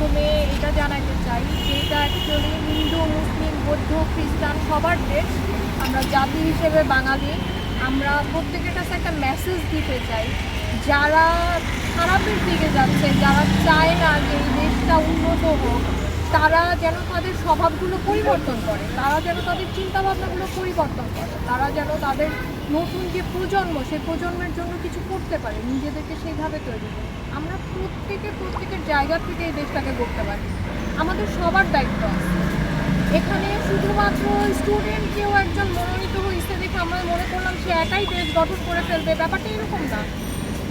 মাধ্যমে এটা জানাতে চাই যে এটা অ্যাকচুয়ালি হিন্দু, মুসলিম, বৌদ্ধ, খ্রিস্টান সবার দেশ। আমরা জাতি হিসেবে বাঙালি। আমরা প্রত্যেকের কাছে একটা মেসেজ দিতে চাই। যারা খারাপের দিকে যাচ্ছে, যারা চায় না যে এই দেশটা উন্নত হোক তারা যেন তাদের স্বভাবগুলো পরিবর্তন করে, তারা যেন তাদের চিন্তাভাবনাগুলো পরিবর্তন করে, তারা যেন তাদের নতুন যে প্রজন্ম সেই প্রজন্মের জন্য কিছু করতে পারে, নিজেদেরকে সেইভাবে তৈরি করে। আমরা প্রত্যেকে প্রত্যেকের জায়গা থেকে এই দেশটাকে করতে পারি। আমাদের সবার দায়িত্ব আছে। এখানে শুধুমাত্র স্টুডেন্ট কেউ একজন মনোনীত হয়েছে দেখে আমরা মনে করলাম সে একাই দেশ গঠন করে ফেলবে, ব্যাপারটা এরকম না।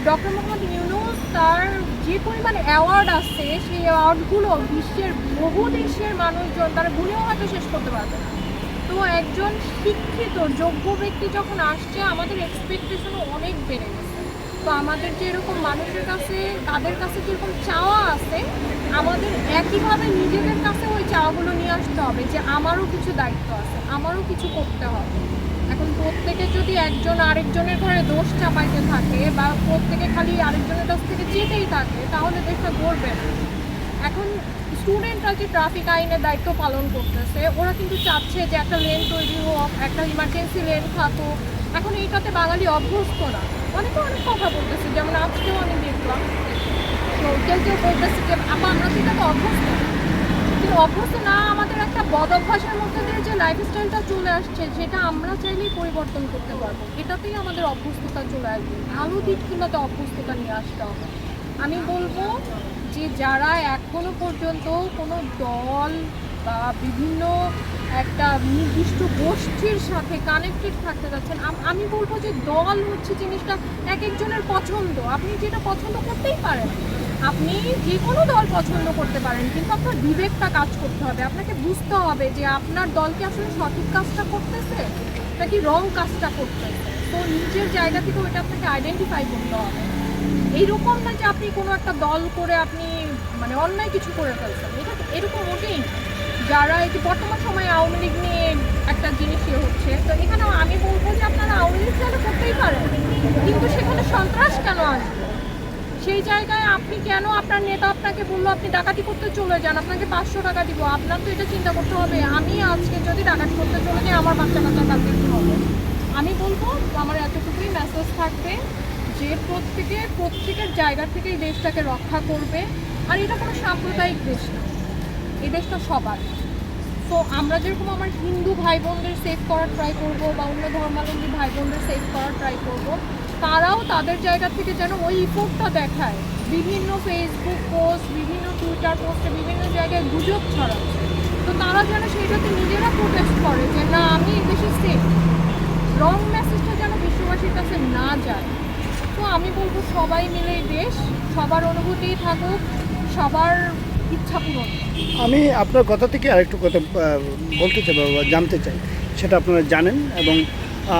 ডক্টর মোহাম্মদ ইউনুস তার যে পরিমাণ অ্যাওয়ার্ড আছে, সেই অ্যাওয়ার্ডগুলো বিশ্বের বহু দেশের মানুষজন তারা গুণেও হয়তো শেষ করতে পারবে না। তো একজন শিক্ষিত, যোগ্য ব্যক্তি যখন আসছে, আমাদের এক্সপেকটেশনও অনেক বেড়ে গেছে। তো আমাদের যে এরকম মানুষের কাছে, তাদের কাছে যেরকম চাওয়া আছে, আমাদের একইভাবে নিজেদের কাছে ওই চাওয়াগুলো নিয়ে আসতে হবে যে আমারও কিছু দায়িত্ব আছে, আমারও কিছু করতে হবে। এখন প্রত্যেকে যদি একজন আরেকজনের ঘরে দোষ চাপাইতে থাকে বা প্রত্যেকে খালি আরেকজনের কাছ থেকে চেতেই থাকে, তাহলে দেশটা গড়বে না। এখন স্টুডেন্টরা যে ট্রাফিক আইনের দায়িত্ব পালন করতেছে, ওরা কিন্তু চাচ্ছে যে একটা লেন তৈরি হোক, একটা ইমার্জেন্সি লেন থাকুক। এখন এইটাতে বাঙালি অভ্যস্ত না। অনেকে অনেক কথা বলতেছে, যেমন আজকেও আমি দেখলাম কেউ কেউ বলতেছে যে আমরা তো অভ্যস্ত না। কিন্তু অভ্যস্ত না, আমাদের একটা বদ অভ্যাসের মধ্যে দিয়ে যে লাইফস্টাইলটা চলে আসছে, সেটা আমরা চাইলেই পরিবর্তন করতে পারব। এটাতেই আমাদের অভ্যস্ততা চলে আসবে। ভালো দিকগুলোতে অভ্যস্ততা নিয়ে আসতে হবে। আমি বলব যে যারা এখনও পর্যন্ত কোনো দল বা বিভিন্ন একটা নির্দিষ্ট গোষ্ঠীর সাথে কানেক্টেড থাকতে যাচ্ছেন আমি বলব যে দল হচ্ছে জিনিসটা এক একজনের পছন্দ। আপনি যেটা পছন্দ করতেই পারেন। আপনি যে কোনো দল পছন্দ করতে পারেন, কিন্তু আপনার বিবেকটা কাজ করতে হবে। আপনাকে বুঝতে হবে যে আপনার দলকে আসলে সঠিক কাজটা করতেছে, নাকি রং কাজটা করতেছে। তো নিজের জায়গা থেকে ওইটা আপনাকে আইডেন্টিফাই করতে হবে। এইরকম না যে আপনি কোনো একটা দল করে আপনি মানে অন্যায় কিছু করে ফেলছেন। এটা এরকম মোটেই যারা এই যে বর্তমান সময়ে আওয়ামী লীগ নিয়ে একটা জিনিস ইয়ে হচ্ছে, তো এখানে আমি বলব যে আপনারা আওয়ামী লীগ চালু করতেই পারেন, কিন্তু সেখানে সন্ত্রাস কেন আসবে? সেই জায়গায় আপনি কেন আপনার নেতা আপনাকে বলল, আপনি ডাকাতি করতে চলে যান, আপনাকে পাঁচশো টাকা দিব। আপনার তো এটা চিন্তা করতে হবে। আমি আজকে যদি ডাকাতি করতে চলে যাই, আমার বাচ্চা কাচ্চার কাছে কি হবে? আমি বলব, আমার এতটুকুই মেসেজ থাকবে যে প্রত্যেকে, প্রত্যেকের জায়গা থেকে এই দেশটাকে রক্ষা করবে। আর এটা কোনো সাম্প্রদায়িক দেশ না। এই দেশটা সবার। তো আমরা যেরকম আমার হিন্দু ভাই বোনদের সেভ করার ট্রাই করব বা অন্য ধর্মাবলম্বী ভাই বোনদের সেভ করার ট্রাই করব তারাও তাদের জায়গা থেকে যেন ওই ইফোর্টটা দেখায়। বিভিন্ন ফেসবুক পোস্ট বিভিন্ন টুইটার পোস্টে বিভিন্ন জায়গায় গুজব ছড়াচ্ছে। তো তারা যেন সেইটাতে নিজেরা প্রোটেস্ট করে যে, না, আমি দেশে সেফ রং মেসেজটা যেন বিশ্ববাসীর কাছে না যায়। তো আমি বলব সবাই মিলে দেশ, সবার অনুভূতিই থাকুক, সবার ইচ্ছা পূরণ। আমি আপনার কথা থেকে আরেকটু কথা বলতে চাই বা জানতে চাই, সেটা আপনারা জানেন এবং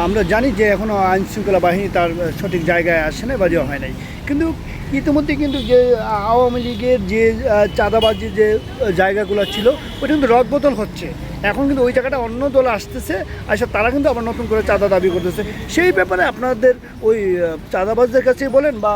আমরা জানি যে এখনও আইন শৃঙ্খলা বাহিনী তার সঠিক জায়গায় আসে না বা হয় নাই। কিন্তু ইতিমধ্যে কিন্তু যে আওয়ামী লীগের যে চাঁদাবাজি যে জায়গাগুলো ছিল ওটা কিন্তু রদবদল হচ্ছে। এখন কিন্তু ওই জায়গাটা অন্য দল আসতেছে আসে তারা কিন্তু আবার নতুন করে চাঁদা দাবি করতেছে। সেই ব্যাপারে আপনাদের ওই চাঁদাবাজদের কাছে বলেন বা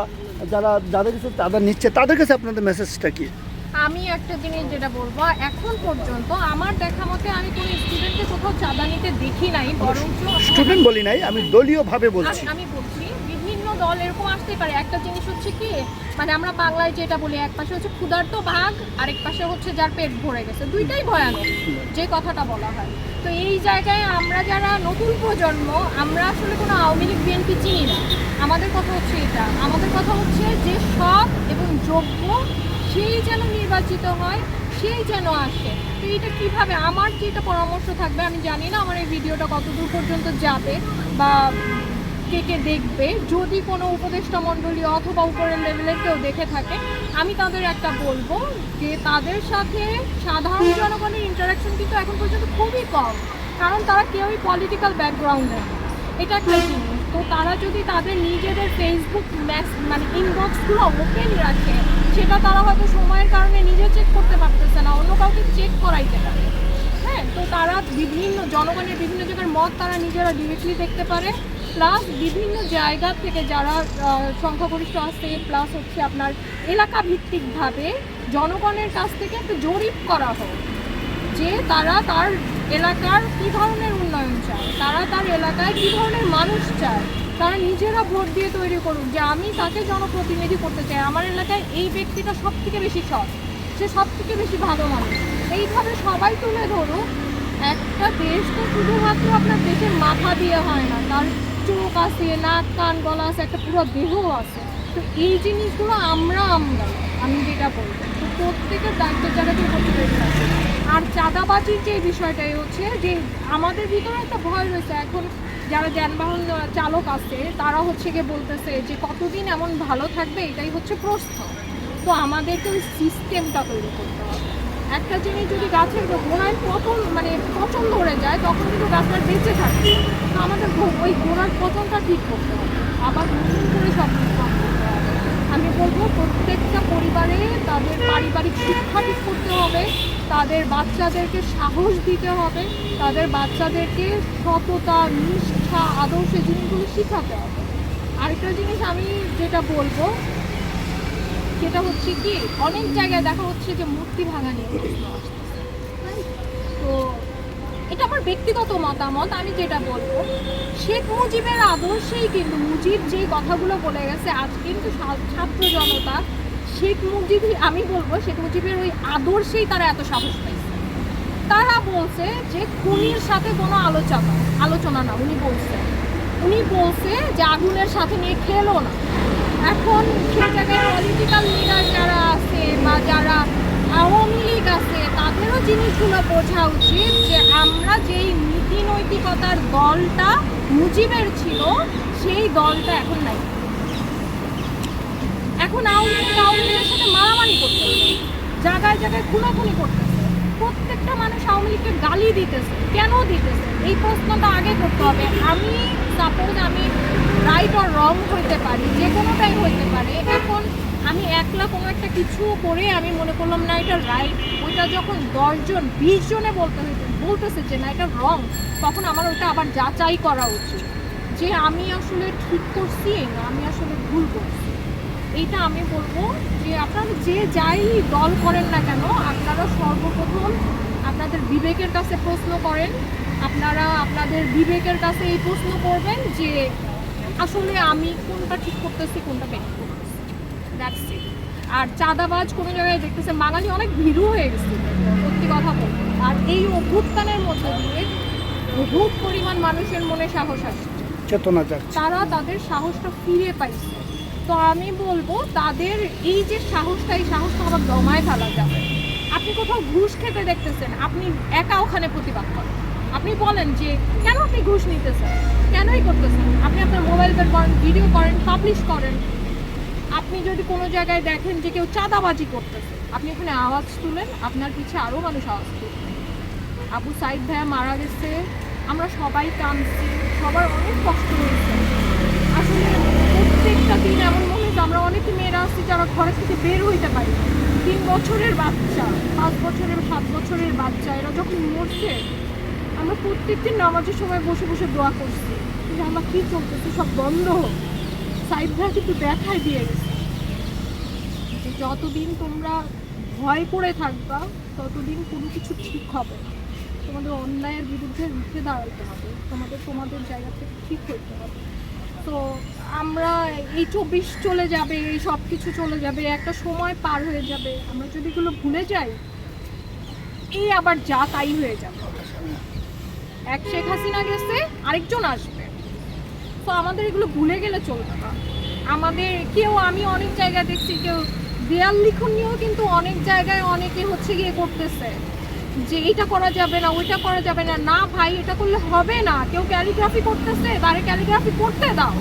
যারা, যাদের কাছে চাঁদা নিচ্ছে, তাদের কাছে আপনাদের মেসেজটা কি? আমি একটা জিনিস যেটা বলব এখন পর্যন্ত আমার দেখা মতে আমি কোনো স্টুডেন্টকে কোথাও চাঁদা নিতে দেখি নাই বরঞ্চ স্টুডেন্ট বলি নাই আমি দলীয়ভাবে বলছি। আমি- বলছি বিভিন্ন দল এরকম আসতেই পারে। একটা জিনিস হচ্ছে কি মানে আমরা বাংলায় যেটা বলি এক পাশে হচ্ছে ক্ষুধার্ত বাঘ আরেক পাশে হচ্ছে যার পেট ভরে গেছে। দুইটাই ভয়ানক যে কথাটা বলা হয়। তো এই জায়গায় আমরা যারা নতুন প্রজন্ম আমরা আসলে কোনো আওয়ামী লীগ বিএনপি চিনি না। আমাদের কথা হচ্ছে এটা। আমাদের কথা হচ্ছে যে সৎ এবং যোগ্য সেই যেন নির্বাচিত হয়, সেই যেন আসে। তো এটা কীভাবে? আমার যেটা পরামর্শ থাকবে, আমি জানি না আমার এই ভিডিওটা কত দূর পর্যন্ত যাবে বা কে কে দেখবে। যদি কোনো উপদেষ্টা মণ্ডলী অথবা উপরের লেভেলের কেউ দেখে থাকে, আমি তাদের একটা বলব যে তাদের সাথে সাধারণ জনগণের ইন্টারাকশন কিন্তু এখন পর্যন্ত খুবই কম। কারণ তারা কেউই পলিটিক্যাল ব্যাকগ্রাউন্ডে এটা একটা জিনিস। তো তারা যদি তাদের নিজেদের ফেসবুক মানে ইনবক্সগুলো ওপেন রাখে, সেটা তারা হয়তো সময়ের কারণে নিজে চেক করতে পারতেছে না, অন্য কাউকে চেক করাইতে পারে। হ্যাঁ তো তারা বিভিন্ন, জনগণের বিভিন্ন জায়গার মত তারা নিজেরা ডিরেক্টলি দেখতে পারে প্লাস বিভিন্ন জায়গা থেকে যারা সংখ্যাগরিষ্ঠ আছে প্লাস হচ্ছে আপনার এলাকা ভিত্তিকভাবে জনগণের কাছ থেকে একটা জরিপ করা হোক, যে তারা তার এলাকার কী ধরনের চায়। তারা তার এলাকায় কী ধরনের মানুষ চায়, তারা নিজেরা ভোট দিয়ে তৈরি করুক, যে আমি তাকে জনপ্রতিনিধি করতে চাই, আমার এলাকায় এই ব্যক্তিটা সব থেকে বেশি সৎ, সে সব থেকে বেশি ভালো মানুষ। এইভাবে সবাই তুলে ধরুক, একটা দেশ তো শুধুমাত্র আপনার দেশের মাথা দিয়ে হয় না, তার চোখ আছে, নাক, কান, গলা আছে, একটা পুরো দেহ আছে। তো এই জিনিসগুলো আমরা আমরা আমি যেটা বলব। প্রত্যেকের দায়িত্ব কেউ করতে পেরেছে আর চাঁদাবাজির যে বিষয়টাই হচ্ছে যে আমাদের ভিতরে একটা ভয় রয়েছে। এখন যারা যানবাহন চালক আছে, তারা হচ্ছে গিয়ে বলতেছে যে কতদিন এমন ভালো থাকবে, এটাই হচ্ছে প্রশ্ন। তো আমাদেরকে ওই সিস্টেমটা তৈরি করতে হবে। একটা জিনিস যদি গাছের গোড়ায় পতন মানে পচন ধরে যায়, তখন কিন্তু গাছটা বেঁচে থাকে তো আমাদের ওই গোড়ার পতনটা ঠিক করতে হবে। আবার নতুন করে সব কিছু করতে হবে আমি বলব প্রত্যেকটা পরিবারে তাদের পারিবারিক শিক্ষা ঠিক করতে হবে, তাদের বাচ্চাদেরকে সাহস দিতে হবে, তাদের বাচ্চাদেরকে সততা, নিষ্ঠা, আদর্শে জিনিসগুলো শেখাতে হবে। আরেকটা জিনিস আমি যেটা বলব, সেটা হচ্ছে কি, অনেক জায়গায় দেখা হচ্ছে যে মূর্তি ভাঙা নিয়ে তো এটা আমার ব্যক্তিগত মতামত, আমি যেটা বলব, শেখ মুজিবের আদর্শেই কিন্তু মুজিব যে কথাগুলো বলে গেছে, আজ কিন্তু ছাত্র জনতা শেখ মুজিব আমি বলব শেখ মুজিবের ওই আদর্শেই তারা এত সাহস পাইছে। তারা বলছে যে খুনির সাথে কোনো আলোচনা আলোচনা না, উনি বলছে উনি বলছে যে আগুনের সাথে নিয়ে খেলো না। এখন সে জায়গায় পলিটিক্যাল লিডার যারা আছে বা যারা আওয়ামী লীগ আছে, তাদেরও জিনিসগুলো বোঝা উচিত যে আমরা যেই নীতি নৈতিকতার দলটা মুজিবের ছিল, সেই দলটা এখন নাই। এখন আওয়ামী লীগ, আওয়ামী লীগের সাথে মারামারি করতেছে। জায়গায় জায়গায় খুনাখুনি করতেছে। প্রত্যেকটা মানুষ আওয়ামী লীগকে গালি দিতেছে। কেন দিতেছে? এই প্রশ্নটা আগে করতে হবে। আমি সাপোজ আমি রাইট অর রং হইতে পারি, যে কোনোটাই হইতে পারে। এখন একলা কোনো একটা কিছু করে আমি মনে করলাম, না, এটা রাইট ওইটা যখন দশজন বিশ জনে বলতে বলতেছে যে, না, এটা রং তখন আমার ওইটা আবার যাচাই করা উচিত, যে আমি আসলে ঠিক করছি না আমি আসলে ভুল করছি। এইটা আমি বলব যে, আপনারা যে যাই দল করেন না কেন, আপনারা সর্বপ্রথম আপনাদের বিবেকের কাছে প্রশ্ন করেন, আপনারা আপনাদের বিবেকের কাছে এই প্রশ্ন করবেন যে, আসলে আমি কোনটা ঠিক করতেছি, কোনটা বেঠিক করতেছি? দ্যাটস ইট আর চাঁদাবাজ কোনো জায়গায় দেখতেছে বাঙালি অনেক ভীরু হয়ে গেছে সত্যি কথা বলতে। আর এই অভ্যুত্থানের মধ্যে দিয়ে বহুত পরিমাণ মানুষের মনে সাহস আসছে। চেতনা যাচ্ছে তারা তাদের সাহসটা ফিরে পাইছে। তো আমি বলব তাদের এই যে সাহসটা এই সাহসটা আবার দমায় ফেলা যাবে। আপনি কোথাও ঘুষ খেতে দেখতেছেন আপনি একা ওখানে প্রতিবাদ করেন। আপনি বলেন যে কেন আপনি ঘুষ নিতেছেন? কেনই করতেছেন? আপনি আপনার মোবাইল বের করেন ভিডিও করেন পাবলিশ করেন আপনি যদি কোনো জায়গায় দেখেন যে কেউ চাঁদাবাজি করতেছে, আপনি এখানে আওয়াজ তুলেন, আপনার পিছে আরও মানুষ আওয়াজ তুলবে আবু সাইদ ভাইয়া মারা গেছে, আমরা সবাই কাঁদছি, সবার অনেক কষ্ট হয়েছে। আসলে প্রত্যেকটা দিন এমন মনে হচ্ছে আমরা অনেক মেয়েরা আছি যারা ঘরে থেকে বের হইতে পারি তিন বছরের বাচ্চা, পাঁচ বছরের, সাত বছরের বাচ্চা, এরা যখন মরছে, আমরা প্রত্যেকদিন নামাজের সময় বসে বসে দোয়া করছি। যে আমার কী চলতেছে, সব বন্ধ হোক। সাইড ভাইয়া কিন্তু দেখাই দিয়ে গেছে। যতদিন তোমরা ভয় করে থাকবা, ততদিন কোনো কিছু ঠিক হবে না। তোমাদের অন্যায়ের বিরুদ্ধে রুখে দাঁড়াতে হবে। তোমাদের তোমাদের জায়গা থেকে ঠিক হইতে হবে। তো আমরা এই চব্বিশ চলে যাবে, এই সব কিছু চলে যাবে, একটা সময় পার হয়ে যাবে। আমরা যদি এগুলো ভুলে যাই এই আবার যা তাই হয়ে যাবে। এক শেখ হাসিনা গেছে, আরেকজন আসবে। তো আমাদের এগুলো ভুলে গেলে চলবে না। আমাদের, কেউ, আমি অনেক জায়গায় দেখছি, কেউ দেয়াল লিখন নিয়েও কিন্তু অনেক জায়গায় অনেকে হচ্ছে গিয়ে করতেছে যে এটা করা যাবে না, ওইটা করা যাবে না। না ভাই, এটা করলে হবে না। কেউ ক্যালিগ্রাফি করতেছে, তারে ক্যালিগ্রাফি করতে দাও।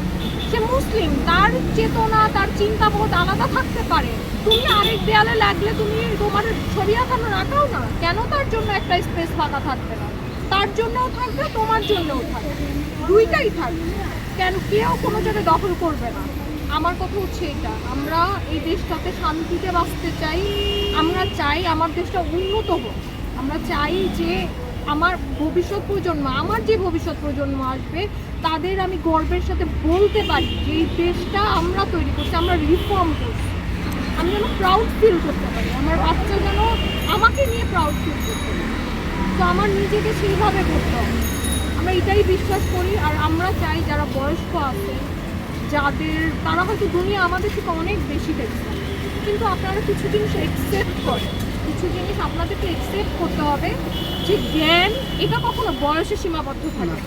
সে মুসলিম, তার চেতনা, তার চিন্তা বোধ আলাদা থাকতে পারে। তুমি আরেক দেয়ালে লাগলে তুমি তোমার ছবি আঁকানো রাখাও না। কেন তার জন্য একটা স্পেস ফাঁকা থাকবে না? তার জন্যও থাকবে, তোমার জন্যও থাকবে। দুইটাই থাকবে। কেন কেউ কোনো জায়গায় দখল করবে না। আমার কথা হচ্ছে এটা। আমরা এই দেশটাতে শান্তিতে বাঁচতে চাই। আমরা চাই আমার দেশটা উন্নত হোক। আমরা চাই যে আমার ভবিষ্যৎ প্রজন্ম, আমার যে ভবিষ্যৎ প্রজন্ম আসবে, তাদের আমি গর্বের সাথে বলতে পারি যে এই দেশটা আমরা তৈরি করছি, আমরা রিফর্ম করছি। আমি যেন প্রাউড ফিল করতে পারি। আমার বাচ্চা যেন আমাকে নিয়ে প্রাউড ফিল করতে পারে। তো আমার নিজেকে সেইভাবে করতে হবে। আমরা এটাই বিশ্বাস করি। আর আমরা চাই যারা বয়স্ক আছে যাদের, তারা হয়তো দুনিয়া আমাদের থেকে অনেক বেশি দেখছে। কিন্তু আপনারা কিছু জিনিস একসেপ্ট করেন। কিছু জিনিস আপনাদেরকে একসেপ্ট করতে হবে যে জ্ঞান, এটা কখনো বয়সে সীমাবদ্ধ থাকে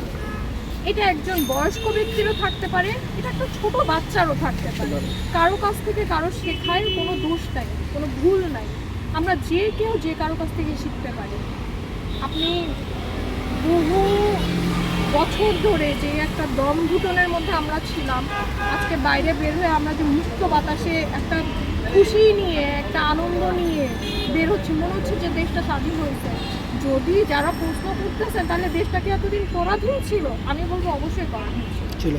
এটা একজন বয়স্ক ব্যক্তিরও থাকতে পারে, এটা একটা ছোট বাচ্চারও থাকতে পারে। কারও কাছ থেকে কারও শেখায় কোনো দোষ নাই, কোনো ভুল নাই। আমরা যে কেউ যে কারও কাছ থেকে শিখতে পারি। আপনি বহু বছর ধরে যে একটা দম ঘুটনের মধ্যে আমরা ছিলাম আজকে বাইরে বের হয়ে আমরা যে মুক্ত বাতাসে একটা খুশি নিয়ে একটা আনন্দ নিয়ে বের হচ্ছে মনে হচ্ছে যে দেশটা স্বাধীন হয়েছে। যদি যারা প্রশ্ন করতেছেন তাহলে দেশটাকে এতদিন পরাধীন ছিল? আমি বলব অবশ্যই পরাধীন ছিল।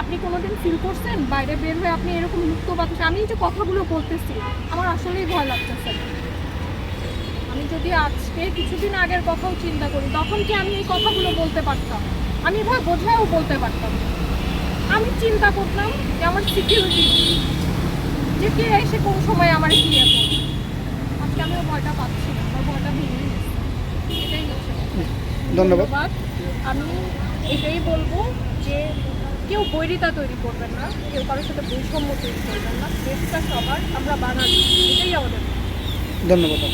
আপনি কোনোদিন ফিল করছেন? বাইরে বের হয়ে আপনি এরকম মুক্ত বাতাসে আমি যে কথাগুলো বলতেছি আমার আসলেই ভয় লাগতেছে। আমি যদি আজকে কিছুদিন আগের কথাও চিন্তা করি তখন কি আমি এই কথাগুলো বলতে পারতাম? আমি ভয় বোঝাও বলতে পারতাম। আমি চিন্তা করতাম যে আমার সিকিউরিটি যে কে এসে কোন সময় আমার কি আজকে আমি ভয়টা পাচ্ছি না আমার ভয়টা ভেঙে এটাই ধন্যবাদ। আমি এটাই বলব যে কেউ বৈরিতা তৈরি করবেন না কেউ কারোর সাথে বৈষম্য তৈরি করবেন না। দেশটা সবার আমরা বাঙালি। এটাই আমাদের। ধন্যবাদ।